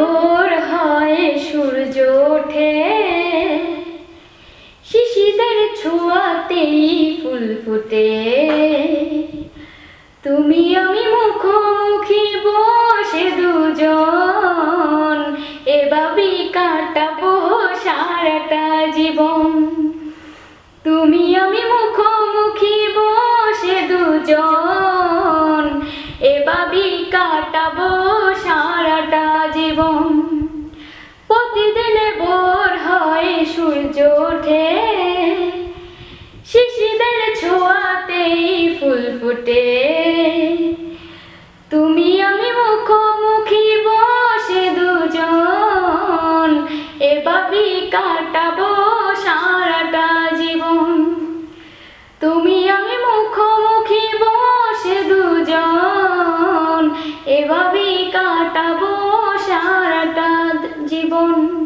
ভোর হয় সূর্য ওঠে। শিশিদের ছোঁয়াতেই ফুল ফুটে। তুমি আমি ছোঁয়াতেই ফুল ফুটে। তুমি আমি মুখোমুখি বসে দুজন এভাবেই কাটাবো সারাটা জীবন। তুমি আমি মুখোমুখি বসে দুজন, এভাবেই কাটাবো সারাটা জীবন।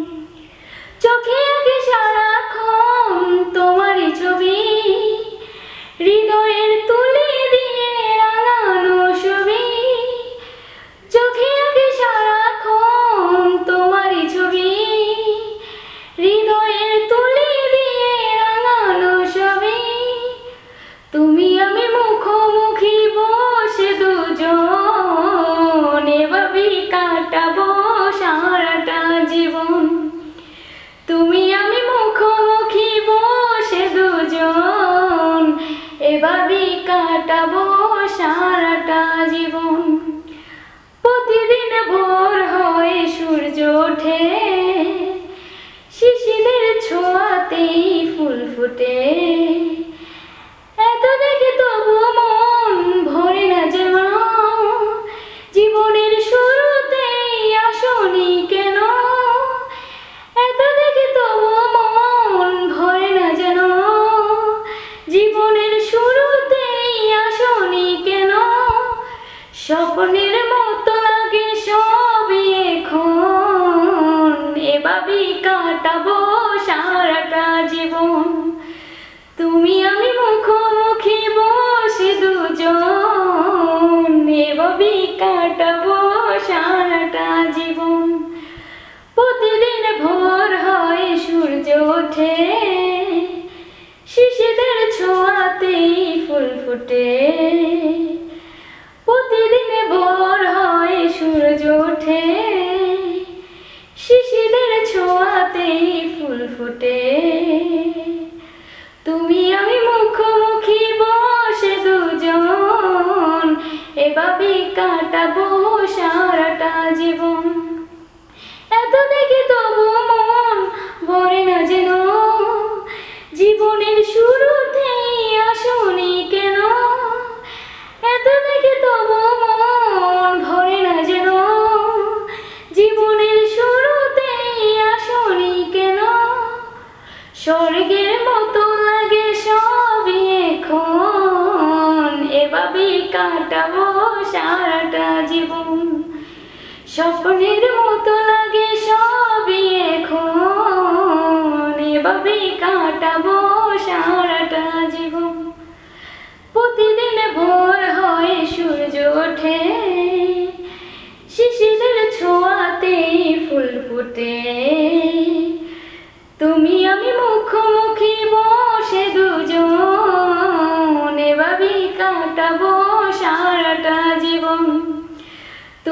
কাটাবো সারাটা জীবন। স্বপ্নের মতো লাগে সবই এখন। এভাবেই কাটাবো সারাটা জীবন। তুমি আমি মুখোমুখি বসে দুজন। এভাবেই কাটাবো সারাটা জীবন। প্রতিদিন ভোর হয় সূর্য ওঠে। শিশিদের ছোঁয়াতেই ফুল ফুটে। স্বর্গের মতো লাগে সবই এখন। এভাবেই কাটাবো সারাটা জীবন। স্বপ্নের মতো লাগে সবই এখন। এভাবেই কাটাবো সারাটা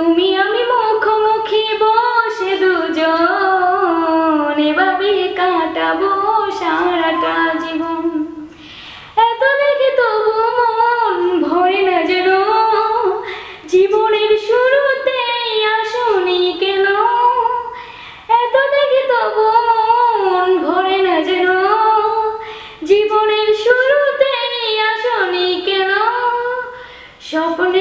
তুমি আমি মুখোমুখি বসে দুজন এভাবেই কাটাবো সারাটা জীবন। এত দেখে তবু মন ভরে না যেন, জীবনের শুরুতেই আসনি কেন? এত দেখে তবু মন ভরে না যেন, জীবনের শুরুতেই আসনি কেন? স্বপ্নের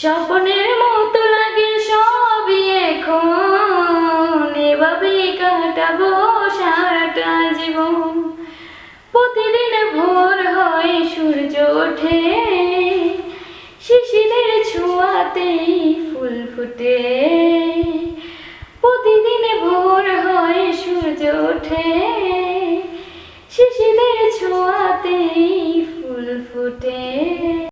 স্বপ্নের মতো লাগে সবই এখন। এভাবেই কাটাবো সারাটা জীবন। প্রতিদিন ভোর হয় সূর্য ওঠে। শিশিদের ছোঁয়াতেই ফুল ফুটে। প্রতিদিন ভোর হয় সূর্য ওঠে। শিশিদের ছোঁয়াতেই ফুল ওঠে